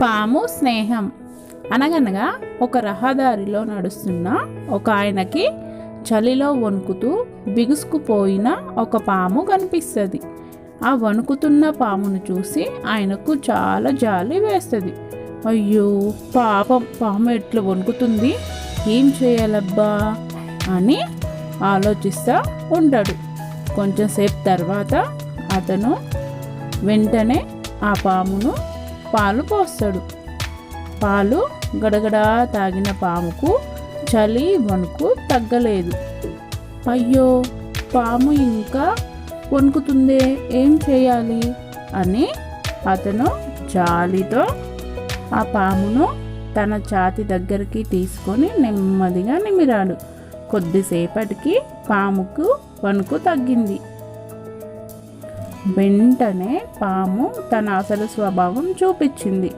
పాము స్నేహం. అనగనగా ఒక రహదారిలో నడుస్తున్న ఒక ఆయనకి చలిలో వణుకుతూ బిగుసుకుపోయిన ఒక పాము కనిపిస్తుంది. ఆ వణుకుతున్న పామును చూసి ఆయనకు చాలా జాలి వేస్తుంది. అయ్యో పాపం పాము ఎట్లా వణుకుతుంది? ఏం చేయాలబ్బా? అని ఆలోచిస్తూ ఉంటాడు కొంచెంసేపు తర్వాత అతను వెంటనే ఆ పామును పాలు పోస్తాడు. పాలు గడగడా తాగిన పాముకు చలి వణుకు తగ్గలేదు. అయ్యో పాము ఇంకా వణుకుతుందే ఏం చేయాలి? అని అతను జాలితో ఆ పామును తన ఛాతి దగ్గరికి తీసుకొని నెమ్మదిగా నిమిరాడు. కొద్దిసేపటికి పాముకు వణుకు తగ్గింది. వెంటనే పాము తన అసలు స్వభావం చూపించింది.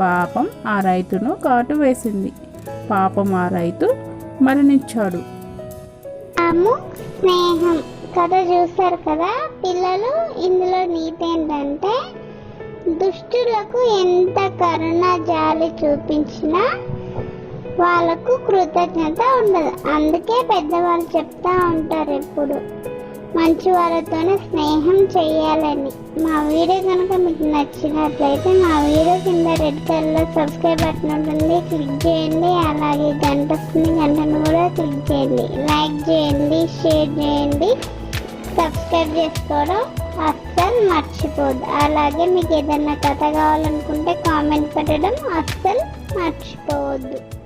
పాపం ఆ రైతును కాటు వేసింది. పాపం ఆ రైతు మరణించాడు. పాము స్నేహం. కథ చూస్తారు కదా? పిల్లలు ఇందులో నీతి ఏంటంటే దుష్టులకు ఎంత కరుణ జాలి చూపించినా వాళ్ళకు కృతజ్ఞత ఉండదు. అందుకే పెద్దవాళ్ళు చెప్తా ఉంటారు ఎప్పుడు. మంచి వారితోనే స్నేహం చేయాలని. మా వీడియో కనుక మీకు నచ్చినట్లయితే మా వీడియో కింద రెడ్ కలర్లో సబ్స్క్రైబ్ బటన్ ఉంటుంది. క్లిక్ చేయండి. అలాగే గంట వస్తుంది. గంటను కూడా క్లిక్ చేయండి. లైక్ చేయండి. షేర్ చేయండి. సబ్స్క్రైబ్ చేసుకోవడం అస్సలు మర్చిపోదు. అలాగే మీకు ఏదైనా కథ కావాలనుకుంటే కామెంట్ పెట్టడం అస్సలు మర్చిపోవద్దు.